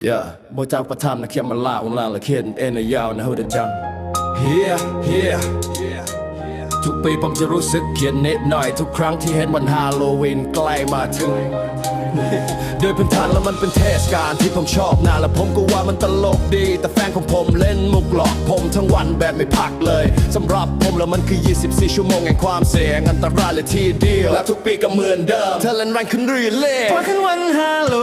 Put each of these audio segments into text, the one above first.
Yeah, boy talk about time to keep my life on line like hidden in the yard and hold it down. Yeah, yeah, yeah. ทุกปีผมจะรู้สึกเขียนนิดหน่อย ทุกครั้งที่เห็นวันฮาโลวีนใกล้มาถึง โดยพื้นฐานแล้วมันเป็นเทศกาลที่ผมชอบนะและผมก็ว่ามันตลกดี แต่แฟนของผมเล่นมุกหลอกผมทั้งวันแบบไม่พักเลยสำหรับผมแล้วมันคือ 24 ชั่วโมงแห่งความเสี่ยงอันตรายเลยทีเดียวและทุกปีก็เหมือนเดิมเธอเล่นแรงขึ้นเรื่อยเล่พอขึ้นวันฮาโล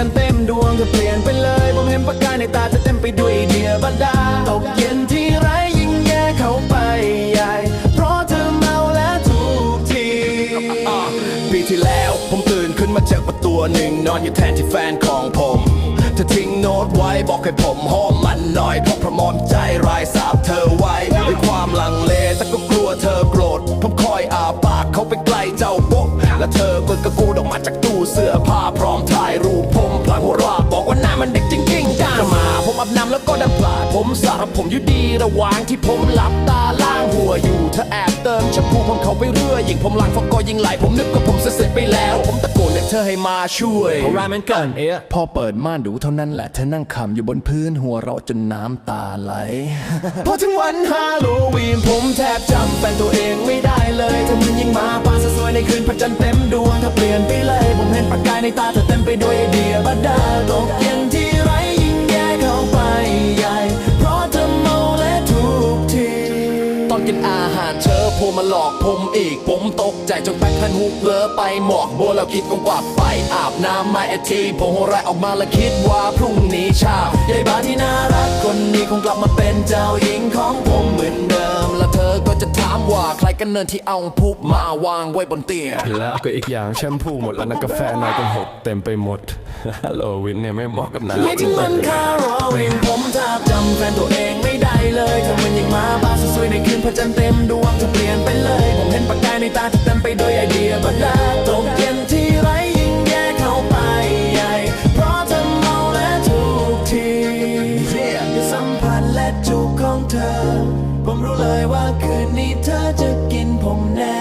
จันเต็มดวงเธอเปลี่ยนไปเลย ผมเห็นประกายในตาเธอเต็มไปด้วยเดียบันดาตกเย็นที่ไรยิ่งแย่เข้าไปใหญ่ เพราะเธอเมาและทุกทีปีที่แล้วผมตื่นขึ้นมาเจอประตัวหนึ่งนอนอยู่แทนที่แฟนของผมเธอทิ้งโน้ตไว้บอกให้ผมห้อมมันหน่อยเพราะประมอมใจรายสาบเธอไว้ด้วยความลังเลแต่ก็กลัวเธอโกรธผมคอยอาปากเขาไปไกลเจ้าปุ๊บและเธอก็กระกูดออกมาจากตู้เสื้อผ้าพร้อมถ่ายรูป อาบน้ำแล้วก็ดับปลาดผมสารผมอยู่ดีระหว่างที่ผมหลับตาล้างหัวอยู่เธอแอบเติมแชมพูผมเขาไปเรื่อยยิ่งผมล้างฟอกก็ยิ่งไหลผมนึกว่าผมเสร็จไปแล้ว ผมตะโกนเรียกเธอให้มาช่วยเพราะรามันเกินเอ๊ะพอเปิดม่านดูเท่านั้นแหละเธอนั่งขำอยู่บนพื้นหัวเราะจนน้ำตาไหลพอถึงวันฮาโลวีนผมแทบจำแฟนตัวเองไม่ได้เลยเธอเหมือนยิงหมาป่าสวยๆในคืนพระจันทร์เต็มดวงเธอเปลี่ยนไปเลย ผมเห็นประกายในตาเธอเต็มไปด้วย อนกินอาหารเธอโผล่มาหลอกผมอีก ผมตกใจจนแป้งพันหุกเลอไปหมอกโบแล้วคิดกงกว่าไปอาบน้ำมาเอทีผมหัวเราะออกมาแล้วคิดว่าพรุ่งนี้เช้ายายบ้าที่น่ารักคนนี้คงกลับมาเป็นเจ้าหญิงของผมเหมือนเดิม แล้วเธอก็จะถามว่าใครกันเนินที่เอาพุบมาวางไว้บนเตียงแล้วก็อีกอย่างแชมพูหมดแล้วนะกาแฟนายก็หกเต็มไปหมดฮัลโหลวินเนี่ยไม่เหมาะกับนายไม่ถึงวันคาร์โรวินผมแทบจำแฟนตัวเองไม่ได้เลยเธอเหมัน ระจันทร์เต็มดวงเธอเปลี่ยนไปเลย ผมเห็นประกายในตาที่เต็มไปด้วยไอเดียบันดาตกเย็นที่ไรยิ่งแย่เข้าไปใหญ่ เพราะเธอเมาและทุกทีอย่าสัมผัสและจูบของเธอ ผมรู้เลยว่าคืนนี้เธอจะกินผมแน่